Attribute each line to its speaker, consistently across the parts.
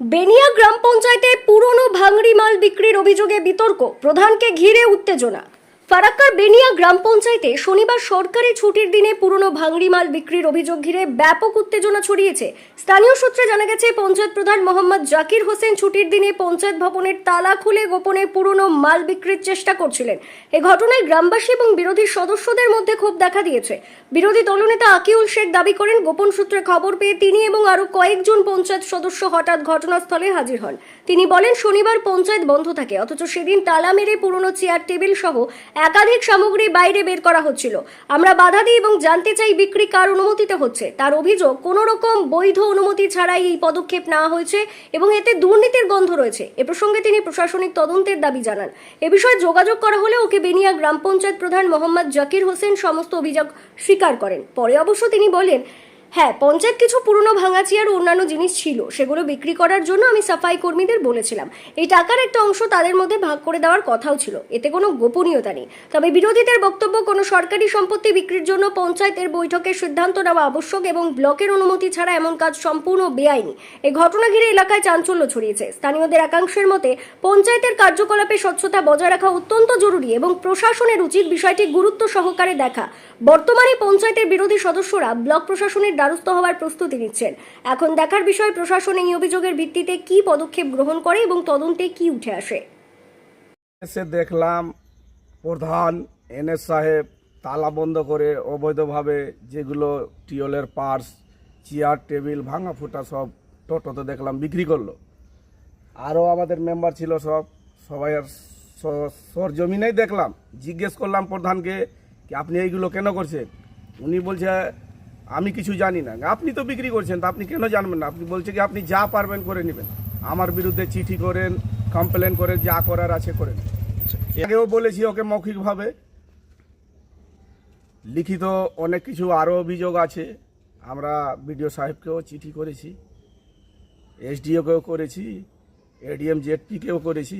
Speaker 1: বেনিয়া গ্রাম পঞ্চায়েতে পুরনো ভাঙড়ি মাল বিক্রির অভিযোগে বিতর্ক। প্রধানকে ঘিরে উত্তেজনা। ফারাক্কার বেনিয়া গ্রাম পঞ্চায়েতে শনিবার সরকারি ছুটির দিনে পুরনো ভাঙড়ি মাল বিক্রির অভিযোগ ঘিরে ব্যাপক উত্তেজনা ছড়িয়েছে। স্থানীয় সূত্রে জানা গেছে, পঞ্চায়েত প্রধান মোহাম্মদ জাকির হোসেন ছুটির দিনে পঞ্চায়েত ভবনের তালা খুলে গোপনে পুরনো মাল বিক্রির চেষ্টা করছিলেন। এ ঘটনায় গ্রামবাসী এবং বিরোধী সদস্যদের মধ্যে ক্ষোভ দেখা দিয়েছে। বিরোধী দলনেতা আকিউল শেখ দাবি করেন, গোপন সূত্রে খবর পেয়ে তিনি এবং আরও কয়েকজন পঞ্চায়েত সদস্য হঠাৎ ঘটনাস্থলে হাজির হন। তিনি বলেন, শনিবার পঞ্চায়েত বন্ধ থাকে, অথচ সেদিন তালা মেরে পুরনো চেয়ার, টেবিল সহ একাধিক সামগ্রী বাইরে বের করা হচ্ছিল। আমরা বাধা দিই এবং জানতে চাই বিক্রি কার অনুমতিতে হচ্ছে। তার অভিযোগ কোনো রকম বৈধ অনুমতি ছাড়াই এই পদক্ষেপ নেওয়া হয়েছে এবং এতে দুর্নীতির গন্ধ রয়েছে। এ প্রসঙ্গে তিনি প্রশাসনিক তদন্তের দাবি জানান। এ বিষয়ে যোগাযোগ করা হলে ওকে বেনিয়া গ্রাম পঞ্চায়েত প্রধান মোহাম্মদ জাকির হোসেন সমস্ত অভিযোগ স্বীকার করেন। পরে অবশ্য তিনি বলেন হ্যাঁ পঞ্চায়েত কিছু পুরনো ভাঙা চেয়ার অন্যান্য জিনিস ছিল, সেগুলো বিক্রি করার জন্য আমি সাফাই কর্মীদের বলেছিলাম। এই টাকার একটা অংশ তাদের মধ্যে ভাগ করে দেওয়ার কথাও ছিল, এতে কোনো গোপনীয়তা নেই। তবে বিরোধীদের বক্তব্য, কোনো সরকারি সম্পত্তি বিক্রির জন্য পঞ্চায়েতের বৈঠকে সিদ্ধান্ত নেওয়া আবশ্যক এবং ব্লকের অনুমতি ছাড়া এমন কাজ সম্পূর্ণ বেআইনি। এই ঘটনা ঘিরে এলাকায় চাঞ্চল্য ছড়িয়েছে। স্থানীয়দের একাংশের মতে, পঞ্চায়েতের কার্যকলাপে স্বচ্ছতা বজায় রাখা অত্যন্ত জরুরি এবং প্রশাসনের উচিত বিষয়টি গুরুত্ব সহকারে দেখা। বর্তমানে পঞ্চায়েতের বিরোধী সদস্যরা ব্লক প্রশাসনের দ্বারস্থ হওয়ার প্রস্তুতি নিচ্ছেন। এখন দেখার বিষয়, প্রশাসন এই অভিযোগের ভিত্তিতে কি পদক্ষেপ গ্রহণ করে এবং তদন্তে কি উঠে আসে?
Speaker 2: এসে দেখলাম, প্রধান এনএস সাহেব তালা বন্ধ করে অবৈধভাবে যেগুলো টিওলের পার্স চেয়ার, টেবিল, ভাঙা ফুটা সব টোটোতে দেখলাম বিক্রি করল। আরও আমাদের মেম্বার ছিল সব, সবাই আর সরজমিনেই দেখলাম। জিজ্ঞেস করলাম প্রধানকে, কি আপনি এইগুলো কেন করছেন? উনি বলছে আমি কিছু জানি না। আপনি তো বিক্রি করছেন তা আপনি কেন জানবেন না? আপনি বলছে কি আপনি যা পারবেন করে নেবেন। আমার বিরুদ্ধে চিঠি করেন কমপ্লেন করেন যা করার আছে করেন। আগেও বলেছি ওকে মৌখিকভাবে। লিখিত অনেক কিছু আরও অভিযোগ আছে। আমরা বিডিও সাহেবকেও চিঠি করেছি এসডিওকেও করেছি এডিএম জেডপিকেও করেছি।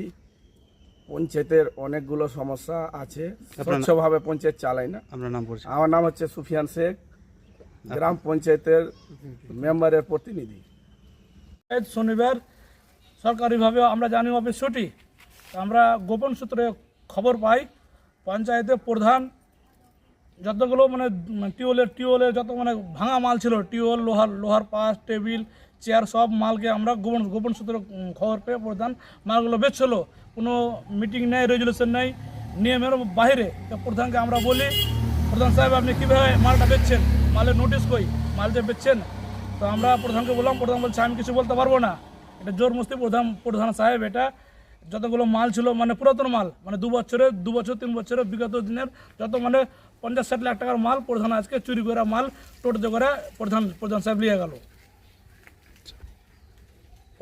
Speaker 2: পঞ্চায়েতের অনেকগুলো সমস্যা আছে। স্বচ্ছভাবে পঞ্চায়েত চালাই না। আমার নাম হচ্ছে সুফিয়ান শেখ। গ্রাম পঞ্চায়েতের মেম্বারের প্রতিনিধি।
Speaker 3: শনিবার সরকারিভাবে আমরা জানি অফিস ছুটি আমরা গোপন সূত্রে খবর পাই, পঞ্চায়েতে প্রধান যতগুলো মানে টিউবওয়েলের টিউবওয়েলের যত মানে ভাঙা মাল ছিল, টিউবওয়েল, লোহার লোহার পাশ, টেবিল, চেয়ার সব মালকে আমরা গোপন গোপন সূত্রে খবর পেয়ে প্রধান মালগুলো বেচছিল। কোনো মিটিং নেই রেজলিউশন নেই, নিয়মের বাইরে। প্রধানকে আমরা বলি, প্রধান সাহেব, আপনি কীভাবে মালটা বেচছেন? মালের নোটিশ কই? মাল যে বেচছেন, তো আমরা প্রধানকে বললাম, প্রধান বলছে, আমি কিছু বলতে পারব না। এটা জোর মুস্তি প্রধান প্রধান সাহেব, এটা যতগুলো মাল ছিল মানে পুরাতন মাল মানে দু বছরের দু বছর, তিন বছরের বিগত দিনের যত মানে পঞ্চাশ ষাট লাখ টাকার মাল প্রধান আজকে চুরি করে মাল টোটোতে করে প্রধান প্রধান সাহেব নিয়ে গেল।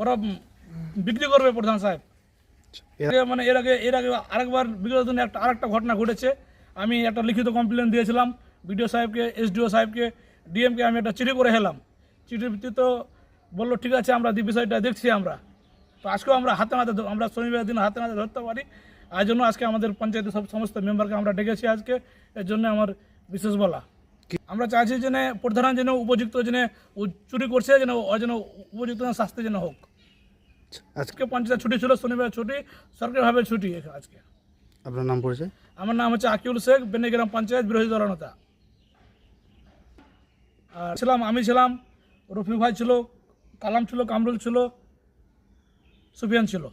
Speaker 3: ওরা বিক্রি করবে প্রধান সাহেব। মানে এর আগে এর আগে আরেকবার বিগত দিনে একটা, আরেকটা ঘটনা ঘটেছে। আমি একটা লিখিত কমপ্লেন দিয়েছিলাম। বিডিও সাহেবকে এসডিও সাহেবকে ডিএমকে আমি একটা চিঠি করে হেলাম চিঠির ভিত্তিতে বলল ঠিক আছে আমরা বিষয়টা দেখছি আমরা। তো আজকেও আমরা হাতে নাতে আমরা শনিবার দিন হাতে নাতে ধরতে পারি। আর জন্য আজকে আমাদের পঞ্চায়েতের সব সমস্ত মেম্বারকে আমরা ডেকেছি আজকে। এর জন্য আমার বিশেষ বলা। আমরা চাইছি যেন প্রধান যেন উপযুক্ত যেন চুরি করছে যেন যেন উপযুক্ত শাস্তি যেন হোক। আজকে পঞ্চায়েত ছুটি ছিল শনিবার ছুটি সরকারিভাবে ছুটি আজকে।
Speaker 4: আপনার নাম পড়ছে
Speaker 3: আমার নাম হচ্ছে আকিউল শেখ বেনিগ্রাম পঞ্চায়েত বিরোধী দলনেতা। আর ছিলাম আমি ছিলাম রফি ভাই ছিল কালাম ছিল কামরুল ছিল সুফিয়ান ছিল।